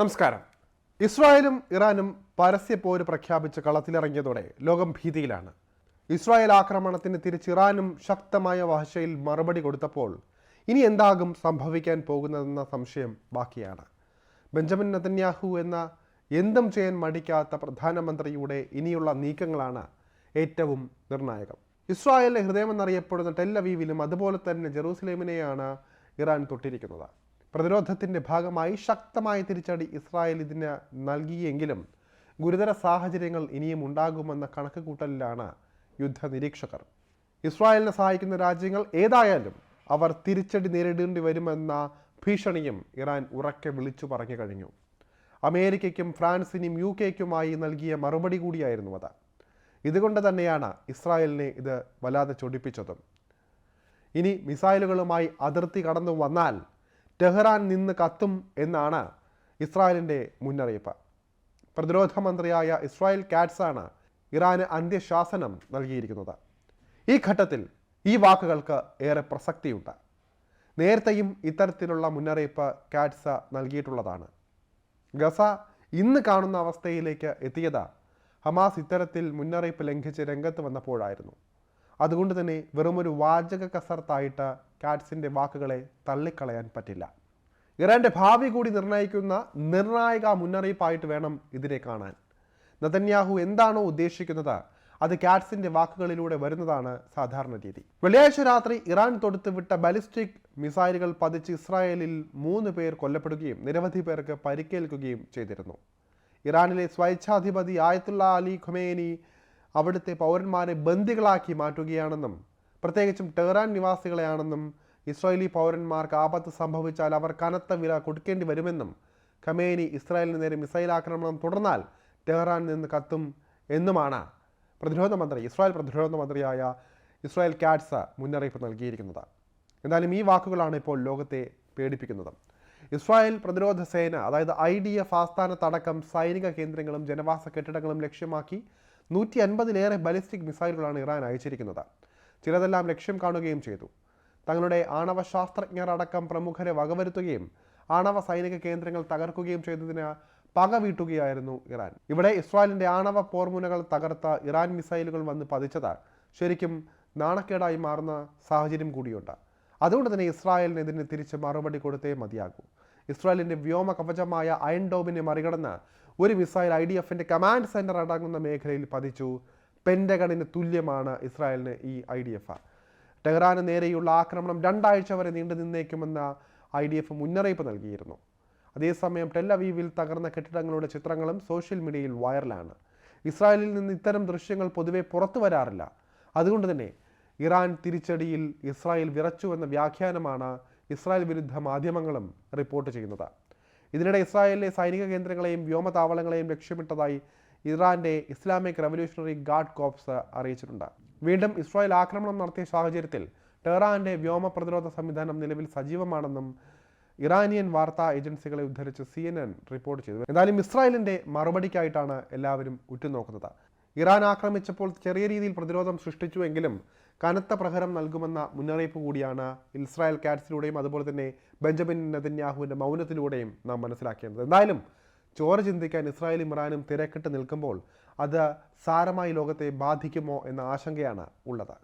നമസ്കാരം. ഇസ്രായേലും ഇറാനും പരസ്യ പോര് പ്രഖ്യാപിച്ച് കളത്തിലിറങ്ങിയതോടെ ലോകം ഭീതിയിലാണ്. ഇസ്രായേൽ ആക്രമണത്തിന് തിരിച്ച് ഇറാനും ശക്തമായ ഭാഷയിൽ മറുപടി കൊടുത്തപ്പോൾ ഇനി എന്താകും സംഭവിക്കാൻ പോകുന്നതെന്ന സംശയം ബാക്കിയാണ്. ബെഞ്ചമിൻ നതന്യാഹു എന്ന എന്തും ചെയ്യാൻ മടിക്കാത്ത പ്രധാനമന്ത്രിയുടെ ഇനിയുള്ള നീക്കങ്ങളാണ് ഏറ്റവും നിർണായകം. ഇസ്രായേലിലെ ഹൃദയമെന്നറിയപ്പെടുന്ന ടെല്ലവീവിലും അതുപോലെ തന്നെ ജെറൂസലേമിനെയാണ് ഇറാൻ തൊട്ടിരിക്കുന്നത്. പ്രതിരോധത്തിന്റെ ഭാഗമായി ശക്തമായ തിരിച്ചടി ഇസ്രായേൽ ഇതിന് നൽകിയെങ്കിലും ഗുരുതര സാഹചര്യങ്ങൾ ഇനിയും ഉണ്ടാകുമെന്ന കണക്കുകൂട്ടലിലാണ് യുദ്ധ നിരീക്ഷകർ ഇസ്രായേലിനെ സഹായിക്കുന്ന രാജ്യങ്ങൾ ഏതായാലും അവർ തിരിച്ചടി നേരിടേണ്ടി വരുമെന്ന ഭീഷണിയും ഇറാൻ ഉറക്കെ വിളിച്ചു പറഞ്ഞു കഴിഞ്ഞു. അമേരിക്കയ്ക്കും ഫ്രാൻസിനും യു കെക്കുമായി നൽകിയ മറുപടി കൂടിയായിരുന്നു അത്. ഇതുകൊണ്ട് തന്നെയാണ് ഇസ്രായേലിനെ ഇത് വല്ലാതെ ചൊടിപ്പിച്ചതും. ഇനി മിസൈലുകളുമായി അതിർത്തി കടന്നു വന്നാൽ ടെഹ്റാൻ നിന്ന് കത്തും എന്നാണ് ഇസ്രായേലിന്റെ മുന്നറിയിപ്പ്. പ്രതിരോധ മന്ത്രിയായ ഇസ്രായേൽ കാറ്റ്സാണ് ഇറാന് അന്ത്യശാസനം നൽകിയിരിക്കുന്നത്. ഈ ഘട്ടത്തിൽ ഈ വാക്കുകൾക്ക് ഏറെ പ്രസക്തിയുണ്ട്. നേരത്തെയും ഇത്തരത്തിലുള്ള മുന്നറിയിപ്പ് കാറ്റ്സ നൽകിയിട്ടുള്ളതാണ്. ഗസ ഇന്ന് കാണുന്ന അവസ്ഥയിലേക്ക് എത്തിയത് ഹമാസ് ഇത്തരത്തിൽ മുന്നറിയിപ്പ് ലംഘിച്ച് രംഗത്ത് വന്നപ്പോഴായിരുന്നു. അതുകൊണ്ട് തന്നെ വെറുമൊരു വാചക കസർത്തായിട്ട് കാറ്റ്സിന്റെ വാക്കുകളെ തള്ളിക്കളയാൻ പറ്റില്ല. ഇറാന്റെ ഭാവി കൂടി നിർണയിക്കുന്ന നിർണായക മുന്നറിയിപ്പായിട്ട് വേണം ഇതിനെ കാണാൻ. നതന്യാഹു എന്താണോ ഉദ്ദേശിക്കുന്നത്? അത് കാറ്റ്സിന്റെ വാക്കുകളിലൂടെ വരുന്നതാണ് സാധാരണ രീതി. വെള്ളിയാഴ്ച രാത്രി ഇറാൻ തൊടുത്തുവിട്ട ബാലിസ്റ്റിക് മിസൈലുകൾ പതിച്ച് ഇസ്രായേലിൽ മൂന്ന് പേർ കൊല്ലപ്പെടുകയും നിരവധി പേർക്ക് പരിക്കേൽക്കുകയും ചെയ്തിരുന്നു. ഇറാനിലെ സ്വൈച്ഛാധിപതി ആയത്തുള്ള അലി ഖുമേനി അവിടുത്തെ പൗരന്മാരെ ബന്ദികളാക്കി മാറ്റുകയാണെന്നും പ്രത്യേകിച്ചും ടെഹ്റാൻ നിവാസികളെയാണെന്നും ഇസ്രായേലി പൗരന്മാർക്ക് ആപത്ത് സംഭവിച്ചാൽ അവർ കനത്ത വില കൊടുക്കേണ്ടി വരുമെന്നും ഖമേനി ഇസ്രായേലിന് നേരെ മിസൈൽ ആക്രമണം തുടർന്നാൽ ടെഹ്റാൻ നിന്ന് കത്തും എന്നുമാണ് പ്രതിരോധ മന്ത്രി ഇസ്രായേൽ പ്രതിരോധ മന്ത്രിയായ ഇസ്രായേൽ കാറ്റ്സ മുന്നറിയിപ്പ് നൽകിയിരിക്കുന്നത്. എന്തായാലും ഈ വാക്കുകളാണ് ഇപ്പോൾ ലോകത്തെ പേടിപ്പിക്കുന്നത്. ഇസ്രായേൽ പ്രതിരോധ സേന അതായത് ഐ ഡി എഫ് ആസ്ഥാനത്തടക്കം സൈനിക കേന്ദ്രങ്ങളും ജനവാസ കെട്ടിടങ്ങളും ലക്ഷ്യമാക്കി നൂറ്റി അൻപതിലേറെ ബലിസ്റ്റിക് മിസൈലുകളാണ് ഇറാൻ അയച്ചിരിക്കുന്നത്. ചിലതെല്ലാം ലക്ഷ്യം കാണുകയും ചെയ്തു. തങ്ങളുടെ ആണവ ശാസ്ത്രജ്ഞർ അടക്കം പ്രമുഖരെ വകവരുത്തുകയും ആണവ സൈനിക കേന്ദ്രങ്ങൾ തകർക്കുകയും ചെയ്തതിന് പക വീട്ടുകയായിരുന്നു ഇറാൻ. ഇവിടെ ഇസ്രായേലിന്റെ ആണവ പോർമുനകൾ തകർത്ത ഇറാൻ മിസൈലുകൾ വന്ന് പതിച്ചത് ശരിക്കും നാണക്കേടായി മാറുന്ന സാഹചര്യം കൂടിയുണ്ട്. അതുകൊണ്ട് തന്നെ ഇസ്രായേലിന് ഇതിന് തിരിച്ച് മറുപടി കൊടുത്തേ മതിയാകൂ. ഇസ്രായേലിന്റെ വ്യോമ കവചമായ അയൺ ഡോമിനെ മറികടന്ന് ഒരു മിസൈൽ ഐ ഡി എഫിന്റെ കമാൻഡ് സെന്റർ അടങ്ങുന്ന മേഖലയിൽ പതിച്ചു. പെൻഡഗണിന് തുല്യമാണ് ഇസ്രായേലിന് ഈ ഐ ഡി എഫ്. ടെഹ്റാന് നേരെയുള്ള ആക്രമണം രണ്ടാഴ്ച വരെ നീണ്ടു നിന്നേക്കുമെന്ന ഐ ഡി എഫ് മുന്നറിയിപ്പ് നൽകിയിരുന്നു. അതേസമയം ടെല്ലവീവിൽ തകർന്ന കെട്ടിടങ്ങളുടെ ചിത്രങ്ങളും സോഷ്യൽ മീഡിയയിൽ വൈറലാണ്. ഇസ്രായേലിൽ നിന്ന് ഇത്തരം ദൃശ്യങ്ങൾ പൊതുവെ പുറത്തു വരാറില്ല. അതുകൊണ്ട് തന്നെ ഇറാൻ തിരിച്ചടിയിൽ ഇസ്രായേൽ വിറച്ചു എന്ന വ്യാഖ്യാനമാണ് ഇസ്രായേൽ വിരുദ്ധ മാധ്യമങ്ങളും റിപ്പോർട്ട് ചെയ്യുന്നത്. ഇതിനിടെ ഇസ്രായേലിലെ സൈനിക കേന്ദ്രങ്ങളെയും വ്യോമതാവളങ്ങളെയും ലക്ഷ്യമിട്ടതായി ഇറാന്റെ ഇസ്ലാമിക് റവല്യൂഷണറി ഗാർഡ് കോപ്സ് അറിയിച്ചിട്ടുണ്ട്. വീണ്ടും ഇസ്രായേൽ ആക്രമണം നടത്തിയ സാഹചര്യത്തിൽ ടെഹ്റാന്റെ വ്യോമ പ്രതിരോധ സംവിധാനം നിലവിൽ സജീവമാണെന്നും ഇറാനിയൻ വാർത്താ ഏജൻസികളെ ഉദ്ധരിച്ച് സി എൻ എൻ റിപ്പോർട്ട് ചെയ്തു. എന്തായാലും ഇസ്രായേലിന്റെ മറുപടിക്കായിട്ടാണ് എല്ലാവരും ഉറ്റുനോക്കുന്നത്. ഇറാൻ ആക്രമിച്ചപ്പോൾ ചെറിയ രീതിയിൽ പ്രതിരോധം സൃഷ്ടിച്ചുവെങ്കിലും കനത്ത പ്രഹരം നൽകുമെന്ന മുന്നറിയിപ്പ് കൂടിയാണ് ഇസ്രായേൽ കാറ്റ്സിലൂടെയും അതുപോലെ തന്നെ ബെഞ്ചമിൻ നെതന്യാഹുവിന്റെ മൗനത്തിലൂടെയും നാം മനസ്സിലാക്കേണ്ടത്. എന്തായാലും ചോര ചിന്തിക്കാൻ ഇസ്രായേലും ഇറാനും തിരക്കിട്ട് നിൽക്കുമ്പോൾ അത് സാരമായി ലോകത്തെ ബാധിക്കുമോ എന്ന ആശങ്കയാണ് ഉള്ളത്.